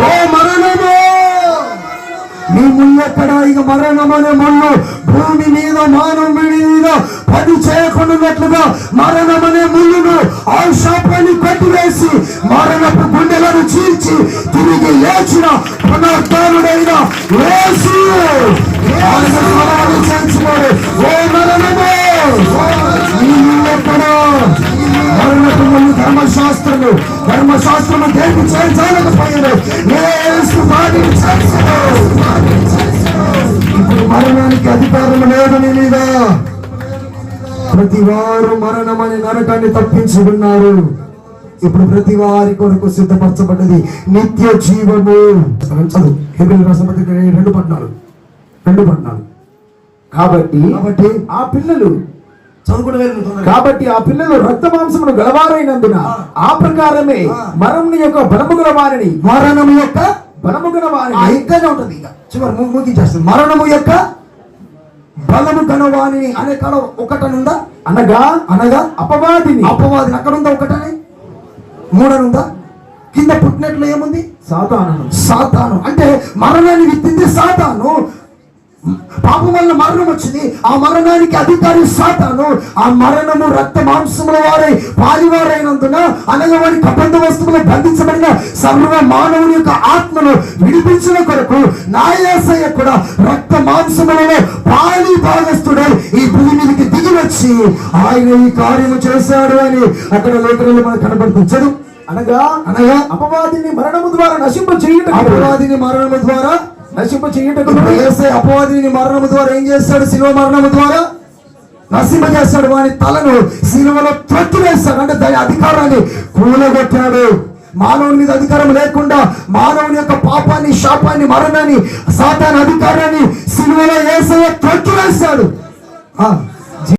ఓ మరణము! నీ ముల్లెక్కడ ఇక మరణమనే మన్ను భూమి మీద మానవుడి మీద పని చేయకుండాట్లుగా మరణమనే ముళ్ళును ఆ శాపాన్ని కొట్టివేసి మరణపు గుండెలను చీల్చి తిరిగి లేచిన పునర్ధానుడైన యేసు. చేర్చలేకపోయాడు యేసు వాడిని చేర్చాడు ఇప్పుడు మరణానికి అధికారం లేదు నీ మీద. ప్రతి వారు మరణమని నరకాన్ని తప్పించి ఉన్నారు ఇప్పుడు ప్రతి వారి కొరకు సిద్ధపరచబడ్డది నిత్య జీవము. చదువు. రాసిన పత్రిక రెండు పద్నాలుగు. రెండు పద్నాలుగు. కాబట్టి కాబట్టి ఆ పిల్లలు. కాబట్టి ఆ పిల్లలు రక్త మాంసమును గలవారైనందున ఆ. ప్రకారమే మరణం యొక్క బలము గల వారిని మరణము యొక్క బలము గల వారిని ఇంకానే ఉంటుంది ఇక. చివరి ముగించేస్తుంది. మరణము యొక్క బలము గణవాణి అనే కాడ ఒకటనుందా? అనగా అనగా అపవాదిని. అపవాది అక్కడ ఉందా ఒకటని? మూడనుందా? కింద పుట్టినట్లు ఏముంది? సాతాను సాతాను. అంటే మరణాన్ని విత్తింది సాతాను. పాపం వల్ల మరణం వచ్చింది. ఆ మరణానికి అధికారి సాతాను. ఆ మరణము రక్త మాంసముల వారై పాలివారైనందున అనగా వారి కబంధ వస్తువులు బంధించబడిన సర్వ మానవుని యొక్క ఆత్మను విడిపించిన కొరకు నాయాసయ్య కూడా రక్త మాంసములలో పాలి భాగస్థుడై ఈ భూమి మీదకి దిగి వచ్చి ఆయన ఈ కార్యము చేశాడు అని అక్కడ లేఖనంలో మనకు కనబడుతుంది చదువు అనగా అనగా అపవాదిని మరణము ద్వారా నశింప చేయుటకు అపవాదిని మరణము ద్వారా నశింప చేయుటకు యేసే అపవాదిని మరణము ద్వారా ఏం చేస్తాడు? శిలువ మరణము ద్వారా నశింప చేస్తాడు వాని తలను శిలువలో త్రొట్టు వేస్తాడు. అంటే దాని అధికారాన్ని కూలగొట్టాడు. మానవుని మీద అధికారం లేకుండా మానవుని యొక్క పాపాన్ని శాపాన్ని మరణాన్ని సాతాన్ అధికారాన్ని శిలువలో ఏసయ్య త్రొట్టు వేస్తాడు.